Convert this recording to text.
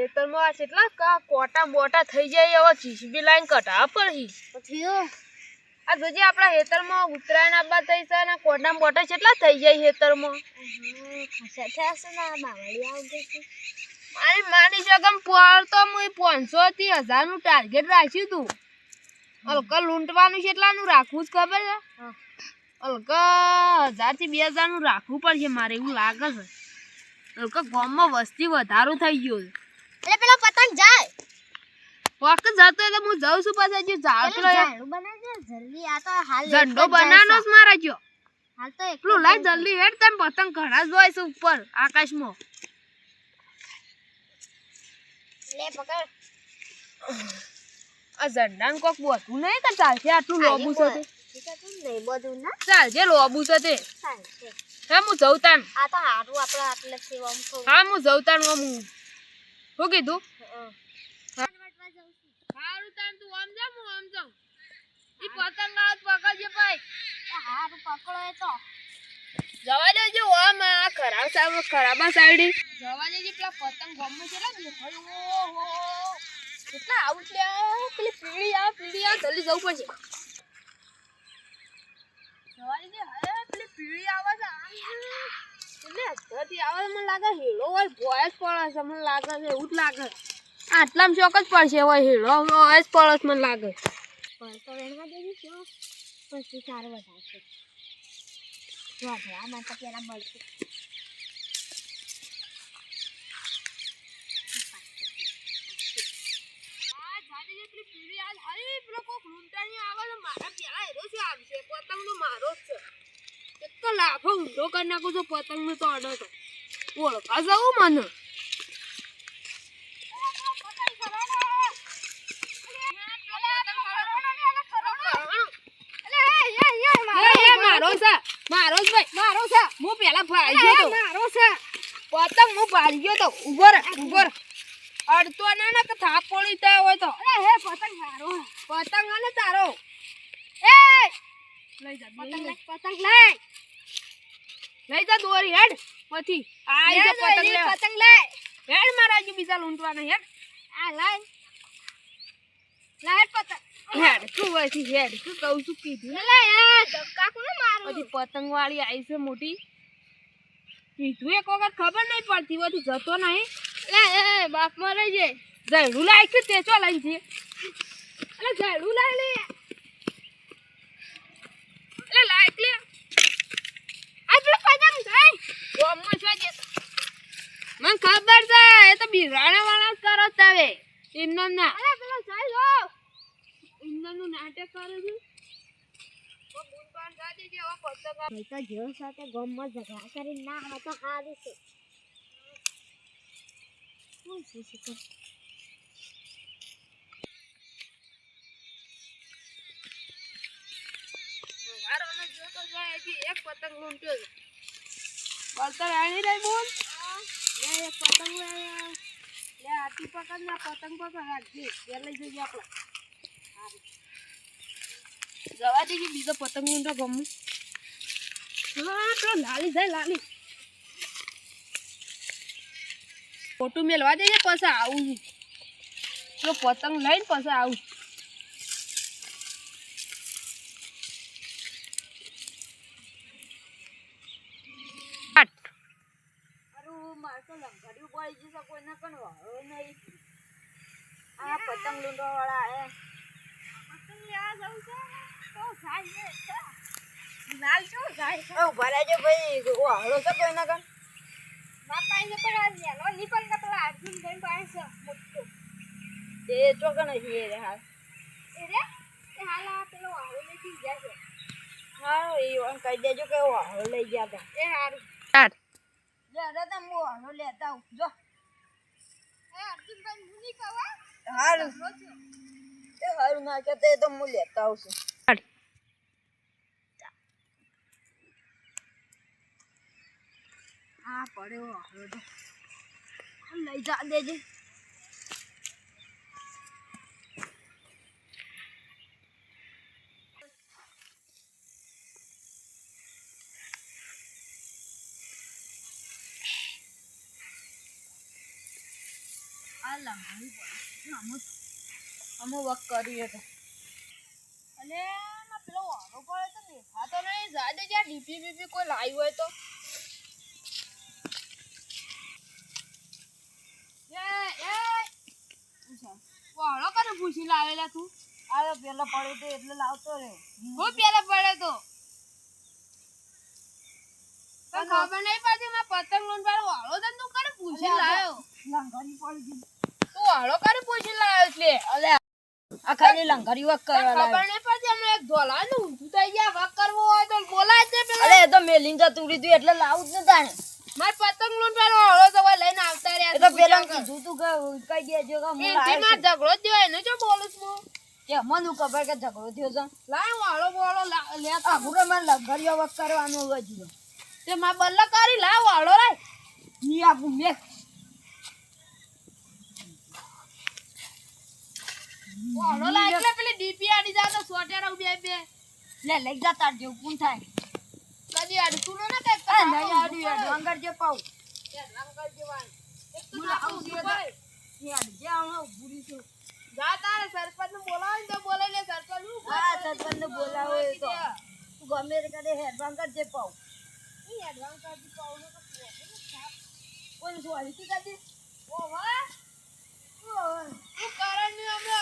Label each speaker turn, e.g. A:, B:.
A: હેતરમાં આ કેટલા કા- કોટા બોટા થઈ જાય હવે જીસીબી લાઈન કટા પડી.
B: પછી
A: આ જોજે આપણા હેતરમાં ઉત્તરાયણ આબા થઈ છે અને કોટા બોટા કેટલા થઈ જાય
B: ગઈ
A: મારી માની જગમ પર તો હું પાંચસો થી હજારનું ટાર્ગેટ રાખ્યું તું. હલકા લૂંટવાનું કેટલાનું રાખવું જ ખબર છે. હલકા હજારથી બે હજારનું રાખવું પડશે મારે એવું લાગે છે. હલકા ગામમાં વસ્તી વધારો થઈ ગયો છે.
B: એટલે પેલો પતંગ જાય.
A: વખત જતો એટલે હું જાઉં છું પાછા જો.
B: ઝાડુ બનાવજે જલ્દી આ તો હાલ
A: ઝંડો
B: જાય
A: બનાવવાનો જ મારા જો.
B: હાલ તો
A: એકલો લઈ જલ્દી હેડ તેમ પતંગ ઘણા જ હોય છે ઉપર આકાશમાં.
B: લે પકડ.
A: આ કોક બોતું નહીં તો ચાલશે આટલું લોબુ છે ચાલશે લોબુ છે તે હા હું જઉં
B: આ તો હારું આપણે આટલે સેવા
A: હા હું હું. શું કીધું? સારું તાન તું આમ જા હું આમ જાઉં. ઈ પતંગ આ પકડજે ભાઈ.
B: હા હારું પકડો એ તો.
A: જવા દેજો આમ આ ખરાબ સાહેબ ખરાબા સાઈડ. જવા દેજે પેલા પતંગ ગમે છે ને ઓ ઓહો. કેટલા આવું છે? પેલી પીળી આ પીળી આ જલ્દી જવું પડશે. જવા દેજે હવે પેલી પીળી આવે છે આમ. એટલે આવે મને લાગે હેલો હોય ભોય જ પડે છે મને લાગે છે એવું જ લાગે. આટલામાં શોખ જ પડશે હોય હેલો હોય જ પડે છે મને લાગે.
B: રહેવા પછી સારું વધારશે. મળશે
A: આ લૂંટાણી આવે છે મારા પેલા હેરો છે આવશે પતંગ મારો જ છે. તો લાફો ઊંધો કરી નાખું છું પતંગ નો તો અડો તો. ઓળખા જવું મને. મારો છે મારો જ ભાઈ મારો છે. હું પેલા ભાઈ ગયો મારો છે. પતંગ હું ભાઈ ગયો તો. ઊભો રે ઊભો રે. અડતો ના ને કે થાપ પડી જાય હોય તો.
B: હે પતંગ મારો
A: પતંગ અને તારો. એ લઈ જા
B: પતંગ
A: લઈ
B: લઈ પતંગ લઈ.
A: લઈ જા દોરી હેડ. પછી આ જો પતંગ લે
B: પતંગ લે.
A: હેડ મારા જો બીજા લૂંટવાના હેડ.
B: આ લઈ લઈ પતંગ.
A: હેડ તું વસી હેડ. તું કહું છું કીધું.
B: લે યાર ધક્કા કોને મારું.
A: પછી પતંગ વાળી આવી છે મોટી. કીધું એક વખત ખબર નહીં પડતી બધું જતો નહીં.
B: લે એ બાપ મરે છે
A: જયડું લાવી છે તે ચો છે
B: અલે ઝાડુ લઈ લે.
A: એટલે લે
B: આ પેલો પતંગ થઈ
A: ગોમમાં છે જે મને ખબર છે એ તો બિરાણા વાળા કરો તાવે એમનો ના.
B: અલે પેલો જઈ લો
A: એમનું નાટક કરે છે.
B: ના તો સારું છે?
A: જાય હજી એક પતંગ લૂંટ્યો છે પતંગ આણી બોલ લે એક પતંગ લે લે આટી પકડ ના પતંગ પકડ રાખજે એ લઈ જઈએ આપણે. જવા દેજે બીજો પતંગ લૂંટો ગમું હા તો લાલી જાય લાલી ફોટો મેલવા દેજે પછી આવું પેલો પતંગ લઈને પછી આવું આટ
B: અરું લંગડ્યું પડી જશે કોઈને કણ વાળો નહીં. આ પતંગ લૂંટવા વાળા એ પતંગ લેવા જવું છે તો જાય છે નાલ શું જાય છે
A: ઊભા રહેજો ભાઈ વાળો છે કોઈના કણ?
B: બાપા એને આ પણ પેલા અર્જુન ભાઈ પાસે છે મોટો
A: ચોકણ છે રે હાલ.
B: એ રે એ હાલ આ પેલો વાળો લેતી જાય છે.
A: હા એ કહી દેજો કે વાળો લઈ ગયા હતા.
B: એ હારું. હું વાળો લેતા આવું. જો. એ અર્જુન ભાઈ હું
A: હારું. એ હારું ના કહેતે તો હું લેતા આવશું
B: આ પડ્યો વાળો લઈ જા દેજે આ લંઘાવી પડે અમુક અમુક વક કરી હતો
A: અને પેલો વારો પડે તો દેખાતો નહીં જાય જ્યાં ડીપી બીપી કોઈ લાવી હોય તો એ એ વાળો કરે પૂછી લાવેલા તું
B: આ પેલા પડ્યો તો એટલે લાવતો રે
A: હું પેલા પડે તો ખબર નહીં પડતી મેં પતંગ લોન વાળો વાળો તને તું કરે પૂછી લાવ્યો
B: લંઘારી પડી ગઈ.
A: તું વાળો કરે પૂછી લાવ્યો એટલે.
B: અલે આ ખાલી લંઘારી વક કરવા
A: ખબર
B: લાવ્યો
A: પડતી અમે એક ધોલા ને ઊંધું થઈ ગયા વક કરવો હોય તો બોલાય જ પેલા.
B: અરે તો મેલીને જતું રીધું એટલે લાવું જ નતા ને.
A: મારે પતંગ લૂંટ પેલો વાળો તો લઈને આવતા રહ્યા
B: એ તો પેલા કીધું તું કઈ દેજો કે હું
A: એનથી
B: લાવ્યો
A: ઝઘડો જ જો બોલું છું હું?
B: કે મને ખબર કે ઝઘડો થયો છે?
A: લાય વાળો બોળો લા-.
B: આ ગુરે મને લંઘારીઓ વક કરવાનું હોય જીરો
A: તે માર બલ્લા કરી લા વાળો લાય.
B: ની આપું મેં
A: લાય એટલે પેલી ડીપી આડી જા તો સોટેરા બે બે.
B: લે લઈ જા તાર જેવું કોણ થાય.
A: કદી અડતું ન ને કઈ
B: આ નહીં આડ્યું હેડ વંગર જે પાઉં.
A: એક તો
B: એ
A: રહે.
B: જે આવો ભૂરી છું.
A: જા તારે સરપંચ ને બોલાવે તો બોલાઈ લે સરપંચ હું
B: હા સરપંચને બોલાવો એ તો. ગમે તે કરે હેડ વંગર જે પાઉં.
A: નહીં advance આપી પાઉં ને તો પોકે ને થાપ.
B: કોઈ સોરી કી કાઢી
A: ઓ વાહ. તું કરણ ને અમે